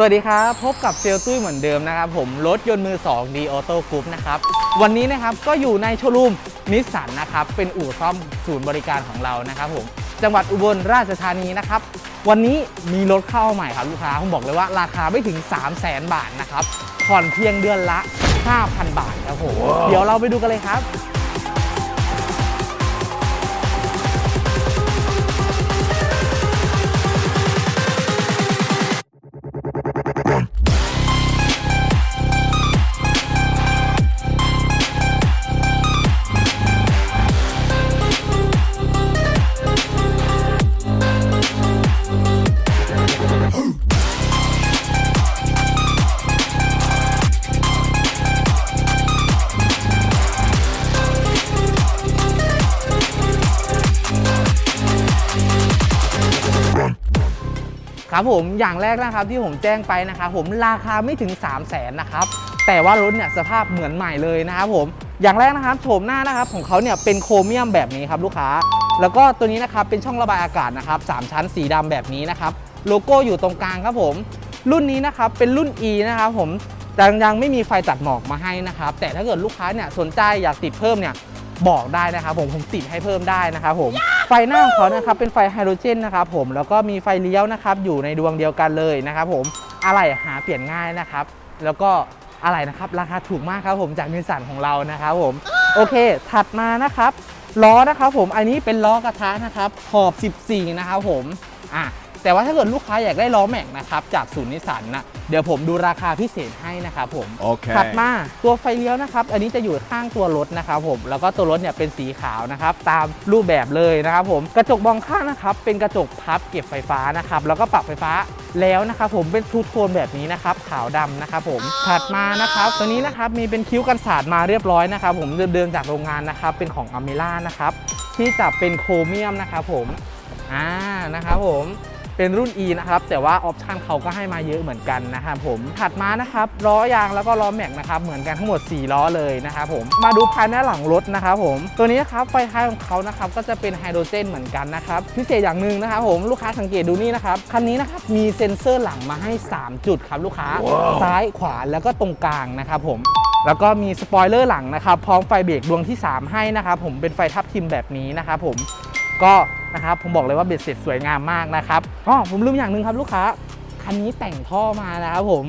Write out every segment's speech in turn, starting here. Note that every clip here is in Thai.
สวัสดีครับ พบกับเซลตุ้ยเหมือนเดิมนะครับผมรถยนต์มือ2ดีออโต้กรุ๊ปนะครับวันนี้นะครับก็อยู่ในโชว์รูมนิสสันนะครับเป็นอู่ซ่อมศูนย์บริการของเรานะครับผมจังหวัดอุบลราชธานีนะครับวันนี้มีรถเข้าใหม่ครับลูกค้าผมบอกเลยว่าราคาไม่ถึง 3 0 0 0 0 0บาทนะครับผ่อนเพียงเดือนละ 5,000 บาทครับผมเดี๋ยวเราไปดูกันเลยครับ ครับผมอย่างแรกนะครับที่ผมแจ้งไปนะครับผมราคาไม่ถึง 3 0 0แสนนะครับแต่ว่ารถเนี่ยสภาพเหมือนใหม่เลยนะครับผมอย่างแรกนะครับโฉมหน้านะครับของเขาเนี่ยเป็นโครเมียมแบบนี้ครับลูกค้า แล้วก็ตัวนี้นะครับเป็นช่องระบายอากาศนะครับสามชั้นสีดำแบบนี้นะครับโลโก้อยู่ตรงกลางครับผม รุ่นนี้นะครับเป็นรุ่น E นะครับผมแต่ยังไม่มีไฟตัดหมอกมาให้นะครับ แต่ถ้าเกิดลูกค้าเนี่ยสนใจอยากติดเพิ่มเนี่ยบอกได้นะครับผมผมติดให้เพิ่มได้นะครับผม ไฟหน้าของเขานะครับเป็นไฟไฮโดรเจนนะครับผมแล้วก็มีไฟเลี้ยวนะครับอยู่ในดวงเดียวกันเลยนะครับผมอะไรหาเปลี่ยนง่ายนะครับ แล้วก็อะไรนะครับราคาถูกมากครับผมจากนิสสันของเรานะครับผมโอเค ถัดมานะครับล้อนะครับผมอันนี้เป็นล้อกระทะนะครับขอบ 14 นะครับผมอะ แต่ว่าถ้าเกิดลูกค้าอยากได้ล้อแม็กนะครับจากศูนย์นิสสันนะเดี๋ยวผมดูราคาพิเศษให้นะครับผม Okay. ถัดมาตัวไฟเลี้ยวนะครับ อันนี้จะอยู่ข้างตัวรถนะครับผมแล้วก็ตัวรถเนี่ยเป็นสีขาวนะครับตามรูปแบบเลยนะครับผมกระจกมองข้างนะครับเป็นกระจกพับเก็บไฟฟ้านะครับแล้วก็ปรับไฟฟ้าแล้วนะครับผมเป็นทูโทนแบบนี้นะครับขาวดำนะครับผมถัดมานะครับตัวนี้นะครับมีเป็นคิ้วกันสาดมาเรียบร้อยนะครับผมเดิมๆจากโรงงานนะครับเป็นของอเมล่านะครับที่จะเป็นโครเมียมนะครับผมอ่านะครับผม เป็นรุ่น E นะครับ แต่ว่าออปชันเขาก็ให้มาเยอะเหมือนกันนะครับผมถัดมานะครับล้อยางแล้วก็ล้อแม็กนะครับเหมือนกันทั้งหมด 4 ล้อเลยนะครับผมมาดูภายในหลังรถนะครับผมตัวนี้นะครับไฟท้ายของเขานะครับก็จะเป็นไฮโดรเจนเหมือนกันนะครับพิเศษอย่างหนึ่งนะครับผมลูกค้าสังเกตดูนี่นะครับคันนี้นะครับมีเซ็นเซอร์หลังมาให้ 3 จุดครับลูกค้าซ้ายขวาแล้วก็ตรงกลางนะครับผมแล้วก็มีสปอยเลอร์หลังนะครับพร้อมไฟเบรกดวงที่ 3 ให้นะครับผมเป็นไฟทับทิมแบบนี้นะครับผมก็ นะครับผมบอกเลยว่าเบ็ดเสร็จสวยงามมากนะครับอ๋อผมลืมอย่างหนึ่งครับลูกค้าคันนี้แต่งท่อมานะครับผม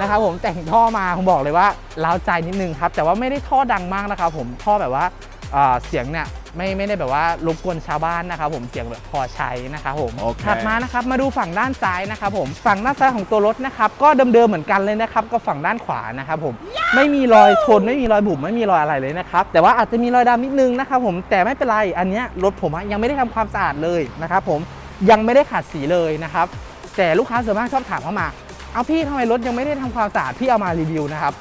นะครับผมแต่งท่อมาผมบอกเลยว่าเล้าวใจนิดนึงครับแต่ว่าไม่ได้ท่อดังมากนะครับผมท่อแบบว่า เอ่อเสียงเนี่ยไม่ไม่ได้แบบว่ารบกวนชาวบ้านนะครับผมเสียงแบบพอใช้นะครับผมโอเคถัดมานะครับมาดูฝั่งด้านซ้ายนะครับผมฝั่งด้านซ้ายของตัวรถนะครับก็เดิมๆเหมือนกันเลยนะครับก็ฝั่งด้านขวานะครับผมไม่มีรอยชนไม่มีรอยบุบไม่มีรอยอะไรเลยนะครับแต่ว่าอาจจะมีรอยดำนิดนึงนะครับผมแต่ไม่เป็นไรอันเนี้ยรถผมอะยังไม่ได้ทำความสะอาดเลยนะครับผมยังไม่ได้ขัดสีเลยนะครับแต่ลูกค้าส่วนมากชอบถามเข้ามา เอาพี่ทำไมรถยังไม่ได้ทำความสะอาดพี่เอามารีวิวนะครับ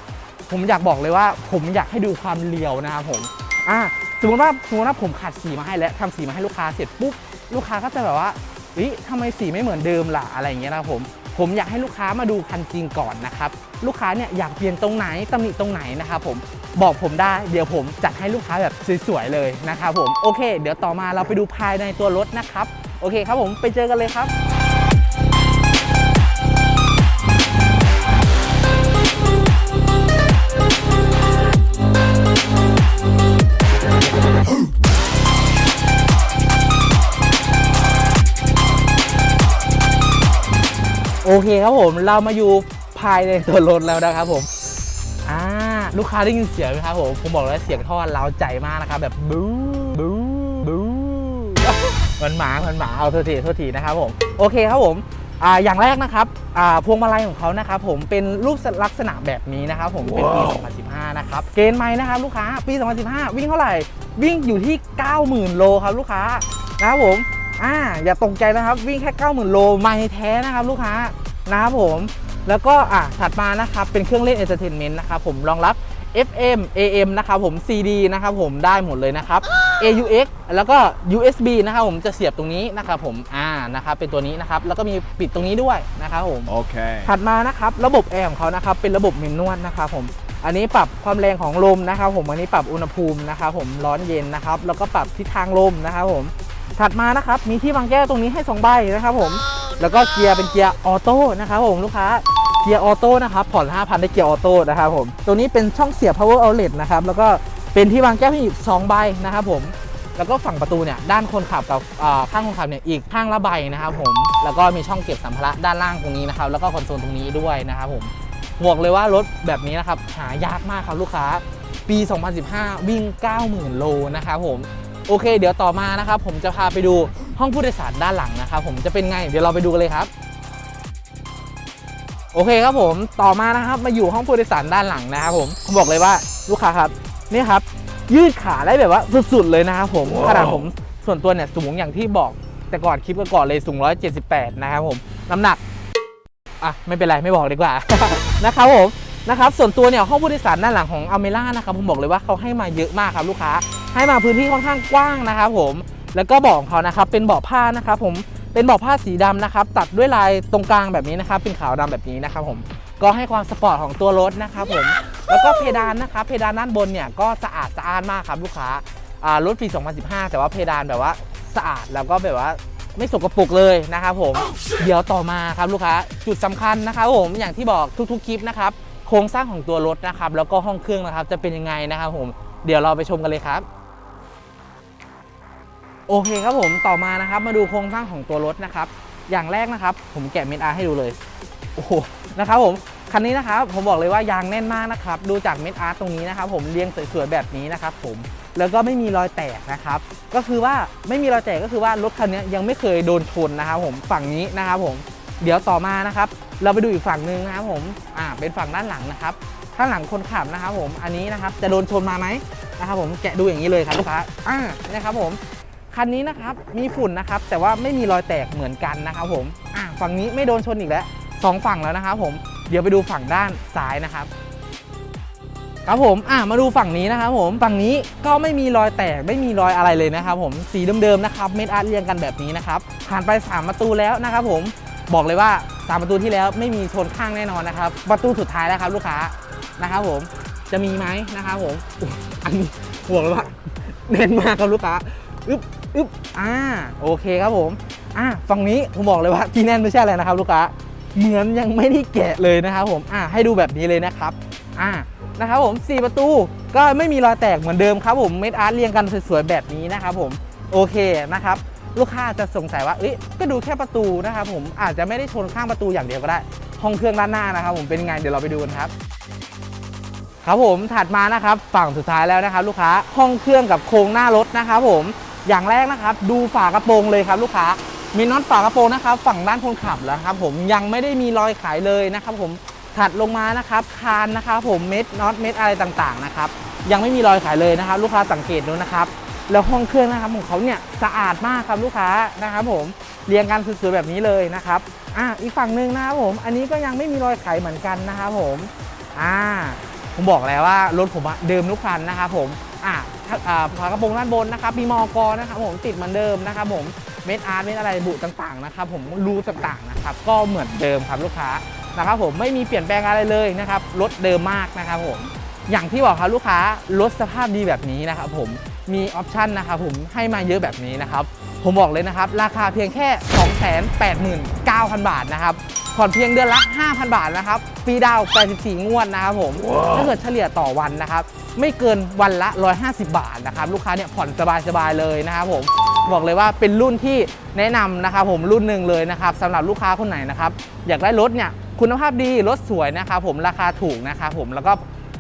ผมอยากบอกเลยว่าผมอยากให้ดูความเรียวนะครับผม อะสมมติว่าสมมติว่าผมขัดสีมาให้แล้วทำสีมาให้ลูกค้าเสร็จปุ๊บลูกค้าก็จะแบบว่าเฮ้ยทำไมสีไม่เหมือนเดิมล่ะอะไรอย่างเงี้ยนะผมผมอยากให้ลูกค้ามาดูคันจริงก่อนนะครับลูกค้าเนี่ยอยากเปลี่ยนตรงไหนตำหนิตรงไหนนะครับผมบอกผมได้เดี๋ยวผมจัดให้ลูกค้าแบบสวยๆเลยนะครับผมโอเค เดี๋ยวต่อมาเราไปดูภายในตัวรถนะครับโอเคครับผมไปเจอกันเลยครับ เคครับผมเรามาอยู่ภายในตัวรถแล้วนะครับผมอ่าลูกค้าได้ยินเสียงไหมครับผมผมบอกเลยว่าเสียงท่อเล้าใจมากนะครับแบบบู๊บู๊บู๊มันหมามันหมาเอาโทษทีโทษทีนะครับผมโอเคครับผมอ่าอย่างแรกนะครับอ่าพวงมาลัยของเขานะครับผมเป็นรูปลักษณะแบบนี้นะครับผมเป็นปี 2015 นะครับเกณฑ์ไม้นะครับลูกค้าปี 2015 วิ่งเท่าไหร่ วิ่งอยู่ที่ 90,000 โลครับลูกค้านะครับผมอ่าอย่าตกใจนะครับวิ่งแค่ 90,000 โลไม่แท้นะครับลูกค้า นะครับผม แล้วก็อะถัดมานะครับเป็นเครื่องเล่นเอนเตอร์เทนเมนต์นะครับผมรองรับ FM AM นะครับผม CD นะครับผมได้หมดเลยนะครับ AUX แล้วก็ USB นะครับผมจะเสียบตรงนี้นะครับผมอ่านะครับเป็นตัวนี้นะครับแล้วก็มีปิดตรงนี้ด้วยนะครับผม Okay. ถัดมานะครับระบบแอร์ของเขานะครับเป็นระบบเมนนวลนะครับผมอันนี้ปรับความแรงของลมนะครับผมอันนี้ปรับอุณหภูมินะครับผมร้อนเย็นนะครับแล้วก็ปรับทิศทางลมนะครับผมถัดมานะครับมีที่วางแก้วตรงนี้ให้2ใบนะครับผม แล้วก็เกียร์เป็นเกียร์ออโต้นะครับผมลูกค้าเกียร์ออโต้นะครับผ่อน 5,000 ได้เกียร์ออโต้นะครับผมตัวนี้เป็นช่องเสียบ power outlet นะครับแล้วก็เป็นที่วางแก้วให้อีก2ใบนะครับผมแล้วก็ฝั่งประตูเนี่ยด้านคนขับกับข้างคนขับเนี่ยอีกข้างละใบนะครับผมแล้วก็มีช่องเก็บสัมภาระด้านล่างตรงนี้นะครับแล้วก็คอนโซลตรงนี้ด้วยนะครับผมบอกเลยว่ารถแบบนี้นะครับหายากมากครับลูกค้าปี 2015 วิ่ง 90,000 โลนะครับผมโอเค เดี๋ยวต่อมานะครับผมจะพาไปดู ห้องผู้โดยสารด้านหลังนะครับผมจะเป็นไง เดี๋ยวเราไปดูกันเลยครับ โอเคครับผมต่อมานะครับมาอยู่ห้องผู้โดยสารด้านหลังนะครับผมผมบอกเลยว่าลูกค้าครับนี่ครับ ยืดขาได้แบบว่าสุดๆเลยนะครับผมขนาดผมส่วนตัวเนี่ยสูงอย่างที่บอกแต่ก่อนคลิปก่อนๆเลยสูง 178 นะครับผมน้ำหนักอะไม่เป็นไรไม่บอกดีกว่านะครับผมนะครับส่วนตัวเนี่ยห้องผู้โดยสารด้านหลังของอเมร่านะครับผมบอกเลยว่าเขาให้มาเยอะมากครับลูกค้า ให้มาพื้นที่ค่อนข้างกว้างนะครับผม แล้วก็เบาะของเขานะครับเป็นเบาะผ้านะครับผมเป็นเบาะผ้าสีดำนะครับตัดด้วยลายตรงกลางแบบนี้นะครับเป็นขาวดำแบบนี้นะครับผมก็ให้ความสปอร์ตของตัวรถนะครับผมแล้วก็เพดานนะครับเพดานด้านบนเนี่ยก็สะอาดสะอ้านมากครับลูกค้าอ่ารถปี 2015 แต่ว่าเพดานแบบว่าสะอาดแล้วก็แบบว่าไม่สกปรกเลยนะครับผม เดี๋ยวต่อมาครับลูกค้าจุดสำคัญนะครับผมอย่างที่บอกทุกๆคลิปนะครับโครงสร้างของตัวรถนะครับแล้วก็ห้องเครื่องนะครับจะเป็นยังไงนะครับผมเดี๋ยวเราไปชมกันเลยครับ โอเคครับผมต่อมานะครับมาดูโครงสร้างของตัวรถนะครับ อย่างแรกนะครับ ผมแกะเม็ดอาร์ให้ดูเลยโอ้โหนะครับผมคันนี้นะครับผมบอกเลยว่ายางแน่นมากนะครับดูจากเม็ดอาร์ตรงนี้นะครับ ผมเรียงสวยๆแบบนี้นะครับ ผมแล้วก็ไม่มีรอยแตกนะครับ ก็คือว่าไม่มีรอยแตกก็คือว่ารถคันนี้ยังไม่เคยโดนชนนะครับ ผมฝั่งนี้นะครับ ผมเดี๋ยวต่อมานะครับ เราไปดูอีกฝั่งหนึ่งนะครับ ผมอ่าเป็นฝั่งด้านหลังนะครับข้างหลังคนขับนะครับ ผมอันนี้นะครับจะโดนชนมาไหมนะครับ ผมแกะดูอย่างนี้เลยครับลูกค้าอ่านะครับผม คันนี้นะครับมีฝุ่นนะครับแต่ว่าไม่มีรอยแตกเหมือนกันนะครับผมอะฝั่งนี้ไม่โดนชนอีกแล้วสองฝั่งแล้วนะครับผมเดี๋ยวไปดูฝั่งด้านซ้ายนะครับ ครับผมอะมาดูฝั่งนี้นะครับผมฝั่งนี้ก็ไม่มีรอยแตกไม่มีรอยอะไรเลยนะครับผมสีเดิมๆนะครับเม็ดอาร์ตเรียงกันแบบนี้นะครับผ่านไป 3 ประตูแล้วนะครับผมบอกเลยว่า 3 ประตูที่แล้วไม่มีชนข้างแน่นอนนะครับ ประตูสุดท้ายแล้วครับลูกค้านะครับผมจะมีไหมนะครับผมอันนี้บอกเลยว่าแน่นมากครับลูกค้าอึ๊บ อึ๊บอ่าโอเคครับผมอ่าฝั่งนี้ผมบอกเลยว่าที่แน่นไม่ใช่อะไรนะครับ ลูกค้าเหมือนยังไม่ได้แกะเลยนะครับผมอ่าให้ดูแบบนี้เลยนะครับอ่านะครับผม 4 ประตูก็ไม่มีรอยแตกเหมือนเดิมครับผมเม็ดอาร์ตเรียงกันสวยๆแบบนี้นะครับผมโอเคนะครับลูกค้าจะสงสัยว่าเอ้ยก็ดูแค่ประตูนะครับผมอาจจะไม่ได้ชนข้างประตูอย่างเดียวก็ได้ ห้องเครื่องด้านหน้านะครับผมเป็นไงเดี๋ยวเราไปดูกันครับครับผมถัดมานะครับฝั่งสุดท้ายแล้วนะครับ ลูกค้าห้องเครื่องกับโครงหน้ารถนะครับผม อย่างแรกนะครับ ดูฝากระโปรงเลยครับลูกค้ามีน็อตฝากระโปรงนะครับ ฝั่งด้านคนขับแล้วครับ ผมยังไม่ได้มีรอยขายเลยนะครับ ผมถัดลงมานะครับคานนะครับ ผมเม็ดน็อตเม็ดอะไรต่างๆนะครับยังไม่มีรอยขายเลยนะครับ ลูกค้าสังเกตดูนะครับแล้วห้องเครื่องนะครับของเขาเนี่ยสะอาดมากครับลูกค้านะครับ ผมเรียงกันสวยๆแบบนี้เลยนะครับอะอีกฝั่งหนึ่งนะครับผม อันนี้ก็ยังไม่มีรอยขายเหมือนกันนะครับผมอ่าผมบอกแล้วว่ารถผมเดิมทุกคันนะครับผมอะถ้าอ่า ฝากระโปรงด้านบนนะครับมีมอกรนะครับผมติดเหมือนเดิมนะครับผมเม็ดอาร์ตเม็ดอะไรบุต่างๆนะครับผมรูต่างๆนะครับก็เหมือนเดิมครับลูกค้านะครับผมไม่มีเปลี่ยนแปลงอะไรเลยนะครับรถเดิมมากนะครับผมอย่างที่บอกครับลูกค้ารถสภาพดีแบบนี้นะครับผมมีออปชันนะครับผมให้มาเยอะแบบนี้นะครับ ผมบอกเลยนะครับ ราคาเพียงแค่ 289,000 บาทนะครับผ่อนเพียงเดือนละ 5,000 บาทนะครับฟรีดาวน์84 งวดนะครับผมถ้าเกิดเฉลี่ยต่อวันนะครับ ไม่เกินวันละ 150 บาทนะครับ ลูกค้าเนี่ยผ่อนสบายๆเลยนะครับผมบอกเลยว่าเป็นรุ่นที่แนะนำนะครับผมรุ่นหนึ่งเลยนะครับสำหรับลูกค้าคนไหนนะครับ อยากได้รถเนี่ยคุณภาพดีรถสวยนะครับผมราคาถูกนะครับผมแล้วก็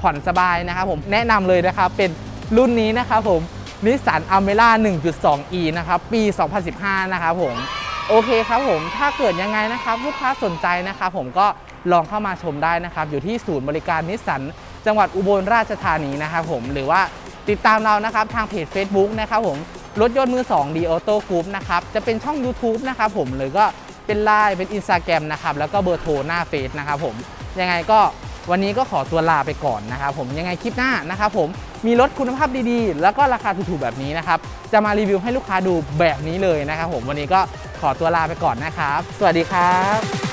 ผ่อนสบายนะครับผมแนะนำเลยนะครับเป็นรุ่นนี้นะครับผม นิสสันอัลเมร่า 1.2e นะครับ ปี 2015 นะครับผม โอเคครับผม ถ้าเกิดยังไงนะครับ ลูกค้าสนใจนะครับผมก็ลองเข้ามาชมได้นะครับ อยู่ที่ศูนย์บริการนิสสันจังหวัดอุบลราชธานีนะครับผม หรือว่าติดตามเรานะครับทางเพจ Facebook นะครับผมรถยนต์มือ2 d a u t o Group นะครับ จะเป็นช่อง YouTube นะครับผมหรือก็เป็นไลน์เป็น Instagram นะครับ แล้วก็เบอร์โทรหน้าเฟซนะครับผม ยังไงก็ วันนี้ก็ขอตัวลาไปก่อนนะครับผมยังไงคลิปหน้านะครับผมมีรถคุณภาพดีๆ แล้วก็ราคาถูกๆแบบนี้นะครับจะมารีวิวให้ลูกค้าดูแบบนี้เลยนะครับผมวันนี้ก็ขอตัวลาไปก่อนนะครับ สวัสดีครับ